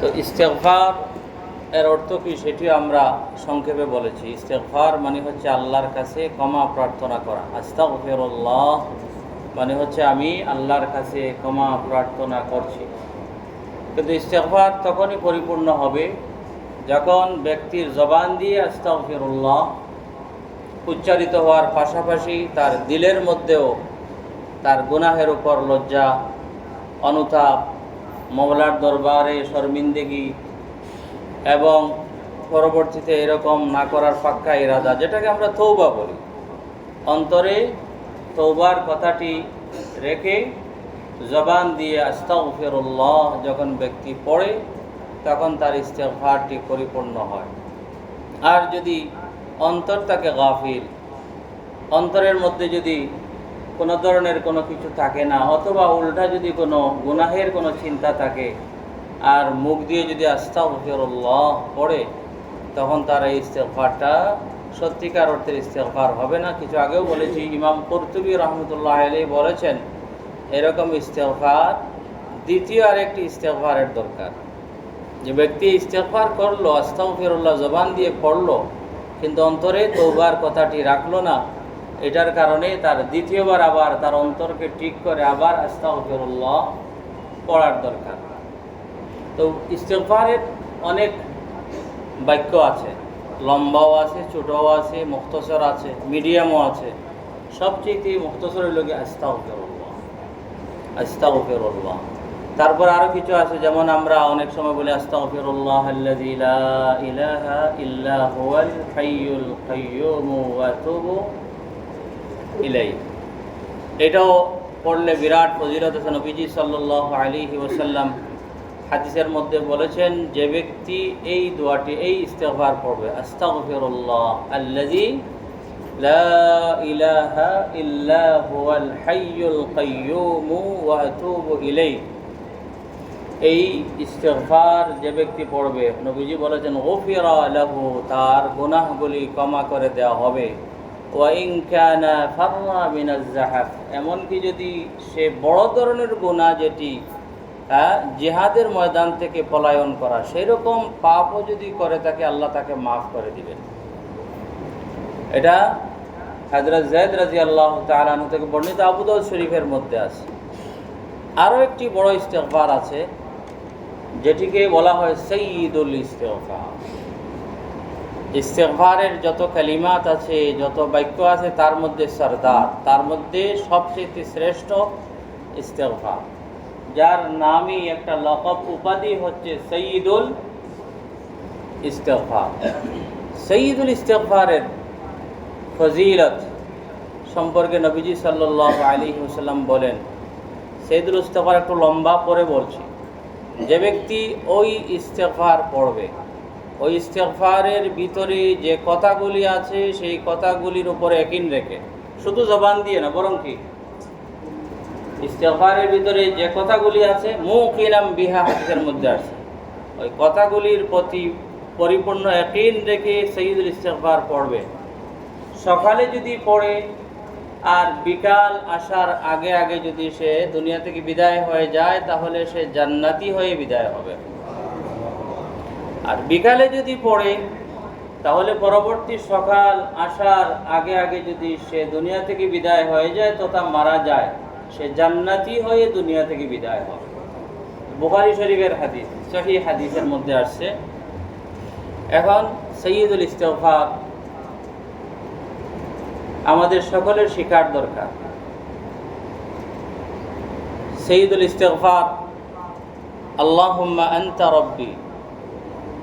তো ইস্তেকফার এর অর্থ কি সেটিও আমরা সংক্ষেপে বলেছি। ইস্তেকফার মানে হচ্ছে আল্লাহর কাছে ক্ষমা প্রার্থনা করা। আস্তা আস্তাগফিরুল্লাহ মানে হচ্ছে আমি আল্লাহর কাছে ক্ষমা প্রার্থনা করছি। কিন্তু ইস্তেকফার তখনই পরিপূর্ণ হবে যখন ব্যক্তির জবান দিয়ে আস্তা আস্তাগফিরুল্লাহ উচ্চারিত হওয়ার পাশাপাশি তার দিলের মধ্যেও তার গুনাহের উপর লজ্জা, অনুতাপ মমলার দরবারে শর্মিন্দেগি এবং পরবর্তীতে এরকম না করার পাক্কা ইরাদা, যেটাকে আমরা তৌবা বলি। অন্তরে তৌবার কথাটি রেখে জবান দিয়ে আস্তাগফিরুল্লাহ যখন ব্যক্তি পড়ে, তখন তার ইস্তেগফারটি পরিপূর্ণ হয়। আর যদি অন্তর তাকে গাফিল, অন্তরের মধ্যে যদি কোনো ধরনের কোনো কিছু থাকে না, অথবা উল্টা যদি কোনো গুনাহের কোনো চিন্তা থাকে আর মুখ দিয়ে যদি আস্থা আস্তাগফিরুল্লাহ পড়ে, তখন তার এই ইস্তেগফারটা সত্যিকার অর্থের ইস্তেগফার হবে না। কিছু আগেও বলেছি, ইমাম কর্তুবী রহমতুল্লাহ আলী বলেছেন, এরকম ইস্তেগফার দ্বিতীয় আরেকটি ইস্তেগফারের দরকার। যে ব্যক্তি ইস্তেগফার করল, আস্তাগফিরুল্লাহ জবান দিয়ে পড়ল, কিন্তু অন্তরে তৌবার কথাটি রাখল না এটার কারণে তার দ্বিতীয়বার আবার তার অন্তরকে ঠিক করে আবার আস্তাগফিরুল্লাহ পড়ার দরকার। তো ইস্তেগফারের অনেক বাক্য আছে, লম্বাও আছে, ছোটও আছে, মুক্তসর আছে, মিডিয়ামও আছে। সবচেয়ে মুক্তসরের লোকে আস্তাগফিরুল্লাহ আস্তাগফিরুল্লাহ। তারপর আরও কিছু আছে, যেমন আমরা অনেক সময় বলি আস্তাগফিরুল্লাহ ইলাহা ইল্লা হুয়াল ইলাইহি এটাও পড়লে বিরাট ফজিলত আছে নবীজি সাল্লাল্লাহু আলাইহি ওয়াসাল্লাম। হাদিসের মধ্যে বলেছেন, যে ব্যক্তি এই দোয়াটি, এই ইস্তেগফার পড়বে, আস্তাগফিরুল্লাহ ইলাইহি। এই ইস্তেগফার যে ব্যক্তি পড়বে, নবীজি বলেছেন, গফিরা লাহু, তার গুনাহগুলি ক্ষমা করে দেওয়া হবে। এমনকি যদি সে বড় ধরনের গুনাহ যেটি জিহাদের ময়দান থেকে পলায়ন করা সেই রকম পাপও যদি করে তাকে আল্লাহ তাকে মাফ করে দিবেন। এটা হাজরত জায়দ রাজি আল্লাহ তালানু থেকে বর্ণিত আবুদল শরীফের মধ্যে আছে। আরও একটি বড় ইস্তেগফার আছে, যেটিকে বলা হয় সঈদুল ইস্তেগফার। ইস্তেগফারের যত কালিমাত আছে, যত বাক্য আছে, তার মধ্যে সর্দার। তার মধ্যে সবচেয়ে শ্রেষ্ঠ ইস্তেগফার। যার নামই একটা লকব উপাধি হচ্ছে সঈদুল ইস্তেগফার। সঈদুল ইস্তেগফারের ফজিলত সম্পর্কে নবীজি সাল্লাহ আলী হুসাল্লাম বলেন সঈদুল ইস্তেগফার একটু লম্বা পরে বলছি। যে ব্যক্তি ওই ইস্তেগফার পড়বে ওই ইস্তেগফারের ভিতরে যে কথাগুলি আছে, সেই কথাগুলির উপরে একিন রেখে। শুধু জবান দিয়ে না, বরং কি? ইস্তেগফারের ভিতরে যে কথাগুলি আছে মুখ মুকিনাম বিহা, হাদিসের মধ্যে আছে। ওই কথাগুলির প্রতি পরিপূর্ণ একিন রেখে সঈদুল ইস্তেগফার পড়বে। সকালে যদি পড়ে, আর বিকাল আসার আগে আগে যদি সে দুনিয়া থেকে বিদায় হয়ে যায়, তাহলে সে জান্নাতি হয়ে বিদায় হবে। আর বিকালে যদি পড়ে, তাহলে পরবর্তী সকাল আসার আগে আগে যদি সে দুনিয়া থেকে বিদায় হয়ে যায় তথা মারা যায়। সে জান্নাতি হয়ে দুনিয়া থেকে বিদায় হয় বুখারি শরীফের হাদিস সহি হাদিসের মধ্যে আসছে। এখন সৈয়দুল ইস্তফার আমাদের সকলের শিকার দরকার। সৈয়দুল ইস্তফার আল্লাহুম্মা আনতা রব্বি।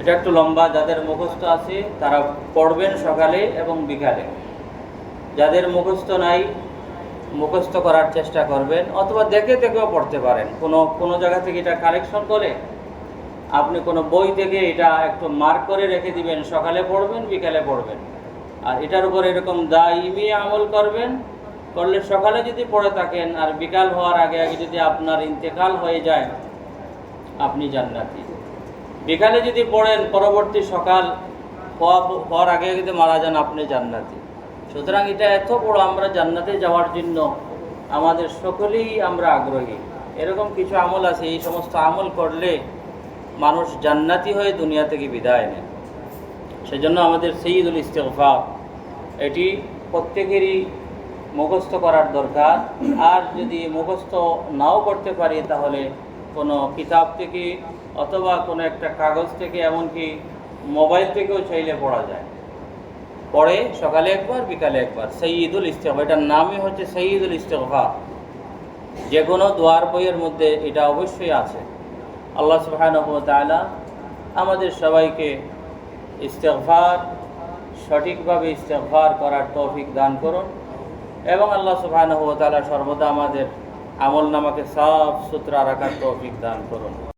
এটা একটু লম্বা, যাদের মুখস্থ আছে তারা পড়বেন সকালে এবং বিকালে। যাদের মুখস্থ নাই, মুখস্থ করার চেষ্টা করবেন, অথবা দেখে দেখেও পড়তে পারেন। কোনো কোনো জায়গা থেকে এটা কালেকশন করে আপনি কোনো বই থেকে এটা একটু মার্ক করে রেখে দিবেন, সকালে পড়বেন, বিকালে পড়বেন। আর এটার উপর এরকম দাইমি আমল করবেন, করলে সকালে যদি পড়ে থাকেন আর বিকাল হওয়ার আগে আগে যদি আপনার ইন্তেকাল হয়ে যায়, আপনি জান্নাতি। বিকালে যদি পড়েন, পরবর্তী সকাল হওয়া, হওয়ার আগে যদি মারা যান, আপনি জান্নাতি। সুতরাং এটা এত বড় আমরা জান্নাতে যাওয়ার জন্য আমাদের সকলেই আমরা আগ্রহী। এরকম কিছু আমল আছে, এই সমস্ত আমল করলে মানুষ জান্নাতি হয়ে দুনিয়া থেকে বিদায় নেয়। সেজন্য আমাদের সঈদুল ইস্তেফা এটি প্রত্যেকেরই মুখস্থ করার দরকার। আর যদি মুখস্থ নাও করতে পারি, তাহলে কোনো কিতাব থেকে অথবা কোনো একটা কাগজ থেকে, এমনকি মোবাইল থেকেও চাইলে পড়া যায়। পড়ে সকালে একবার, বিকালে একবার। সঈদুল ইস্তেফা এটার নামই হচ্ছে সঈদুল ইস্তেফা যে কোনো দোয়ার বইয়ের মধ্যে এটা অবশ্যই আছে। আল্লাহ তাআলা আমাদের সবাইকে ইস্তেগফার, সঠিকভাবে ইস্তেগফার করার তৌফিক দান করুন এবং আল্লাহ তাআলা সর্বদা আমাদের আমল নামাকে সাফ সুতরা রাখার তৌফিক দান করুন।